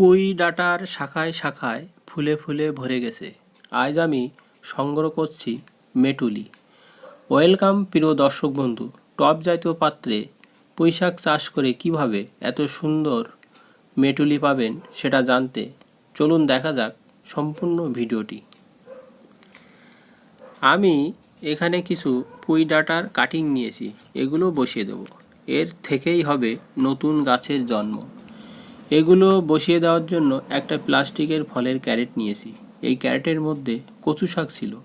পুঁই ডাঁটার শাখায় শাখায় ফুলে ফুলে ভরে গেছে। আজ আমি সংগ্রহ করছি মেটুলি। ওয়েলকাম প্রিয় দর্শক বন্ধু, টপ জাতীয় পাত্রে পুঁই শাক চাষ করে কীভাবে এত সুন্দর মেটুলি পাবেন সেটা জানতে চলুন দেখা যাক সম্পূর্ণ ভিডিওটি। আমি এখানে কিছু পুঁই ডাঁটার কাটিং নিয়েছি, এগুলো বসিয়ে দেবো। এর থেকেই হবে নতুন গাছের জন্ম। এগুলো বসিয়ে দেওয়ার জন্য একটা প্লাস্টিকের ফলের ক্যারেট নিয়েছি। এই ক্যারেটের মধ্যে কচু শাক ছিল।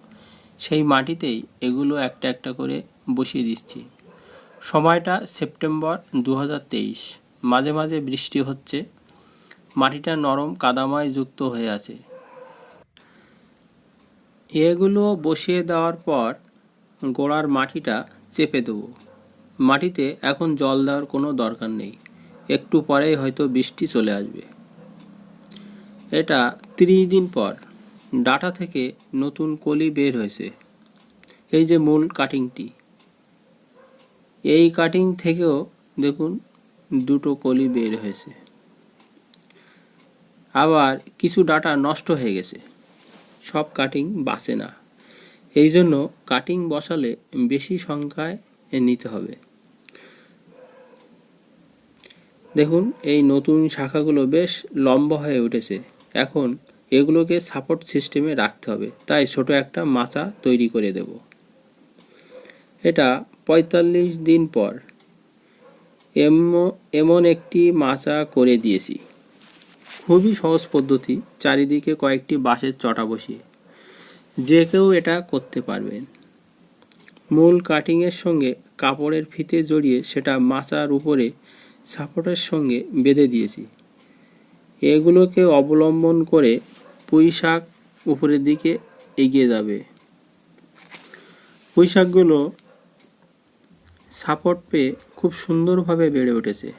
সেই মাটিতেই এগুলো একটা একটা করে বসিয়ে দিচ্ছি। সময়টা সেপ্টেম্বর দু হাজার তেইশ। মাঝে মাঝে বৃষ্টি হচ্ছে। মাটিটা নরম কাদাময় যুক্ত হয়ে আছে। এগুলো বসিয়ে দেওয়ার পর গোড়ার মাটিটা চেপে দেবো। মাটিতে এখন জল দেওয়ার কোনো দরকার নেই। একটু পরেই হয়তো বৃষ্টি চলে আসবে। এটা তিরিশ দিন পর ডাটা থেকে নতুন কলি বের হয়েছে। এই যে মূল কাটিংটি এই কাটিং থেকেও দেখুন দুটো কলি বের হয়েছে। আবার কিছু ডাটা নষ্ট হয়ে গেছে। সব কাটিং বাঁচে না। এই জন্য কাটিং বসালে বেশি সংখ্যায় নিতে হবে। দেখুন, এই নতুন শাখাগুলো বেশ লম্বা হয়ে উঠেছে। এখন এগুলোকে সাপোর্ট সিস্টেমে রাখতে হবে। তাই ছোট একটা মাচা তৈরি করে দেব। এটা পঁয়তাল্লিশ দিন পর এমন একটি মাচা করে দিয়েছি। খুবই সহজ পদ্ধতি, চারিদিকে কয়েকটি বাঁশের চটা বসিয়ে। যে কেউ এটা করতে পারবেন। মূল কাটিংয়ের সঙ্গে কাপড়ের ফিতে জড়িয়ে সেটা মাচার উপরে সাপোর্টের সঙ্গে বেঁধে দিয়েছি। এগুলোকে অবলম্বন করে পুঁই শাক উপরের দিকে এগিয়ে যাবে। পুঁই শাকগুলো সাপোর্ট পেয়ে খুব সুন্দরভাবে বেড়ে উঠেছে।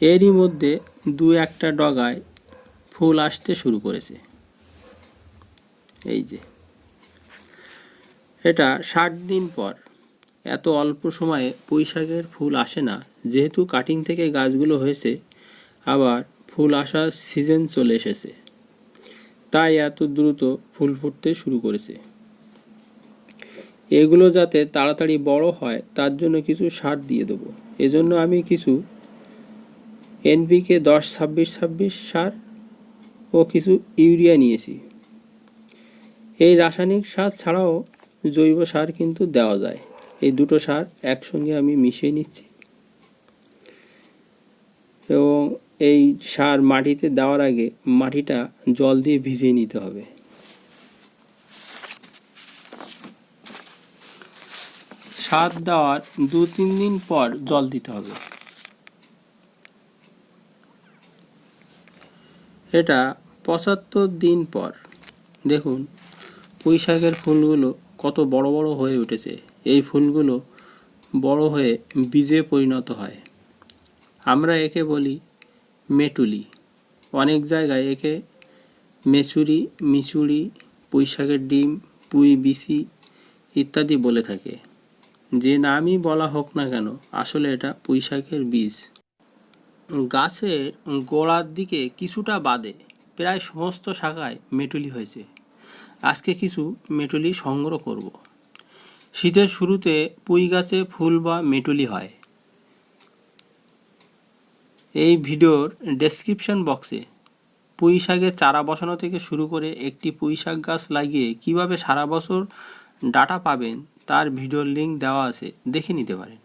এরই মধ্যে দু একটা ডগায় ফুল আসতে শুরু করেছে। এই যে, এটা ষাট দিন পর এত অল্প সময়ে পুঁই শাকের ফুল আসে না। যেহেতু কাটিং থেকে গাছগুলো হয়েছে, আবার ফুল আসার সিজন চলে এসেছে। তাই এত দ্রুত ফুল ফুটতে শুরু করেছে। এগুলো যাতে তাড়াতাড়ি বড় হয়, তার জন্য কিছু সার দিয়ে দেবো। এজন্য আমি কিছু এনপিকে দশ, ছাব্বিশ ছাব্বিশ সার ও কিছু ইউরিয়া নিয়েছি। এই রাসায়নিক সার ছাড়াও জৈব সার কিন্তু দেওয়া যায়। এই দুটো সার একসঙ্গে আমি মিশিয়ে নিচ্ছি। এবং এই সার মাটিতে দেওয়ার আগে মাটিটা জল দিয়ে ভিজিয়ে নিতে হবে। সার দেওয়ার দু তিন দিন পর জল দিতে হবে। এটা পঁচাত্তর দিন পর। দেখুন, পুঁই শাকের ফুলগুলো কত বড় বড় হয়ে উঠেছে। এই ফুলগুলো বড় হয়ে বীজে পরিণত হয়। আমরা একে বলি মেটুলি। অনেক জায়গায় একে মেচুরি মিচুরি পুঁই শাকের ডিম, পুঁই, বিসি ইত্যাদি বলে থাকে। যে নামই বলা হোক না কেন, আসলে এটা পুঁই শাকের বীজ। গাছের গোড়ার দিকে কিছুটা বাদে প্রায় সমস্ত শাখায় মেটুলি হয়েছে। আজকে কিছু মেটুলি সংগ্রহ করব। শীতের শুরুতে পুঁই গাছে ফুল বা মেটুলি হয়। এই ভিডিওর ডেসক্রিপশন বক্সে পুঁই শাকের চারা বসানো থেকে শুরু করে একটি পুঁই শাক গাছ লাগিয়ে কীভাবে সারা বছর ডাটা পাবেন তার ভিডিওর লিঙ্ক দেওয়া আছে, দেখে নিতে পারেন।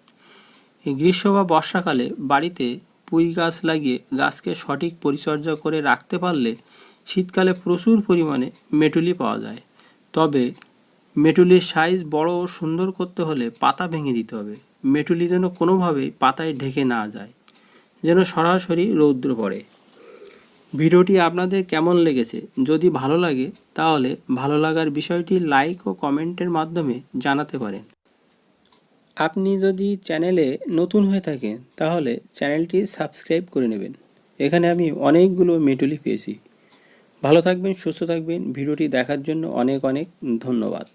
গ্রীষ্ম বা বর্ষাকালে বাড়িতে পুঁই গাছ লাগিয়ে গাছকে সঠিক পরিচর্যা করে রাখতে পারলে শীতকালে প্রচুর পরিমাণে মেটুলি পাওয়া যায়। তবে মেটুলির সাইজ বড় ও সুন্দর করতে হলে পাতা ভেঙে দিতে হবে। মেটুলি যেন কোনোভাবেই পাতায় ঢেকে না যায়, যেন সরাসরি রৌদ্র পড়ে। ভিডিওটি আপনাদের কেমন লেগেছে? যদি ভালো লাগে, তাহলে ভালো লাগার বিষয়টি লাইক ও কমেন্টের মাধ্যমে জানাতে পারেন। আপনি যদি চ্যানেলে নতুন হয়ে থাকেন, তাহলে চ্যানেলটি সাবস্ক্রাইব করে নেবেন। এখানে আমি অনেকগুলো মেটুলি পেয়েছি। ভালো থাকবেন, সুস্থ থাকবেন। ভিডিওটি দেখার জন্য অনেক অনেক ধন্যবাদ।